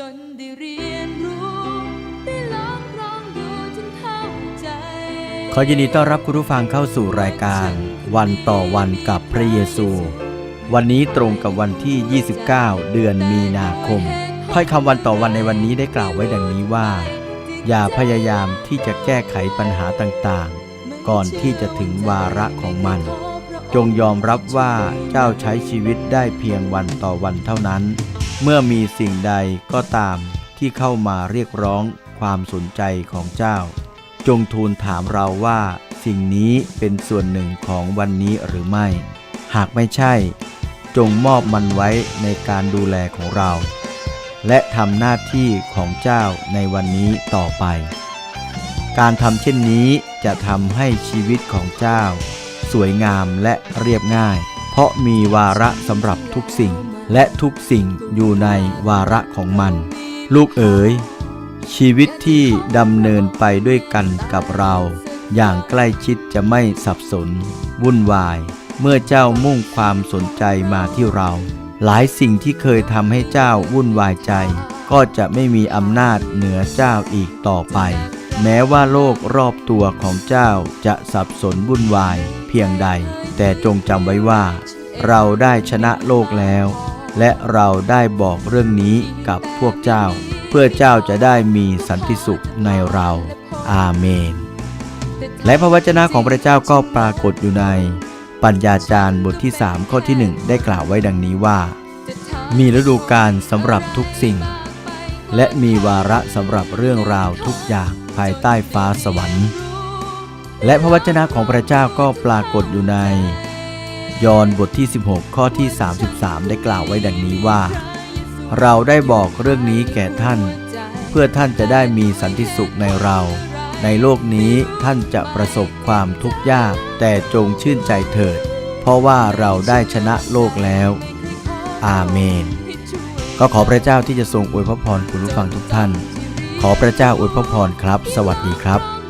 จนได้เรียนรู้ได้ลองลองดูจนเข้าใจ ขอยินดีต้อนรับคุณผู้ฟังเข้าสู่รายการ วันต่อวันกับพระเยซู วันนี้ตรงกับวันที่ 29 เดือนมีนาคมถ้อยคำวันต่อวันในวันนี้ได้กล่าวไว้ดังนี้ว่า อย่าพยายามที่จะแก้ไขปัญหาต่างๆ ก่อนที่จะถึงวาระของมัน จงยอมรับว่าเจ้าใช้ชีวิตได้เพียงวันต่อวันเท่านั้น เมื่อมีสิ่งใดก็ตามที่เข้ามาเรียกร้องความสนใจของเจ้า จงทูลถามเราว่า สิ่งนี้เป็นส่วนหนึ่งของวันนี้หรือไม่ หากไม่ใช่ จงมอบมันไว้ในการดูแลของเรา และทำหน้าที่ของเจ้าในวันนี้ต่อไป การทำเช่นนี้จะทำให้ชีวิตของเจ้า สวยงามและเรียบง่าย เพราะมีวาระสำหรับทุกสิ่ง และทุกสิ่งอยู่ในวาระของมัน ลูกเอ๋ย ชีวิตที่ดำเนินไปด้วยกันกับเรา อย่างใกล้ชิดจะไม่สับสน วุ่นวาย เมื่อเจ้ามุ่งความสนใจมาที่เรา หลายสิ่งที่เคยทำให้เจ้าวุ่นวายใจ ก็จะไม่มีอำนาจเหนือเจ้าอีกต่อไป แม้ว่าโลกรอบตัวของเจ้าจะสับสนวุ่นวายเพียงใด แต่จงจำไว้ว่าเราได้ชนะโลกแล้ว และเราได้บอกเรื่องนี้กับพวกเจ้า เพื่อเจ้าจะได้มีสันติสุขในเรา อาเมน และพระวจนะของพระเจ้าก็ปรากฏอยู่ใน ปัญญาจารย์บทที่ 3 ข้อที่ 1 ได้กล่าวไว้ดังนี้ว่า มีฤดูกาลสำหรับทุกสิ่ง และมีวาระสำหรับเรื่องราวทุกอย่างภายใต้ฟ้าสวรรค์ และพระวจนะของพระเจ้าก็ปรากฏอยู่ใน ยอห์นบทที่ 16 ข้อที่ 33 ได้กล่าวไว้ดังนี้ว่า เราได้บอกเรื่องนี้แก่ท่าน เพื่อท่านจะได้มีสันติสุขในเรา ในโลกนี้ท่านจะประสบความทุกข์ยาก แต่จงชื่นใจเถิด เพราะว่าเราได้ชนะโลกแล้ว อาเมน ก็ขอพระเจ้าที่จะทรงอวยพระพรคุณผู้ฟังทุกท่าน ขอพระเจ้าอวยพระพรครับ สวัสดีครับ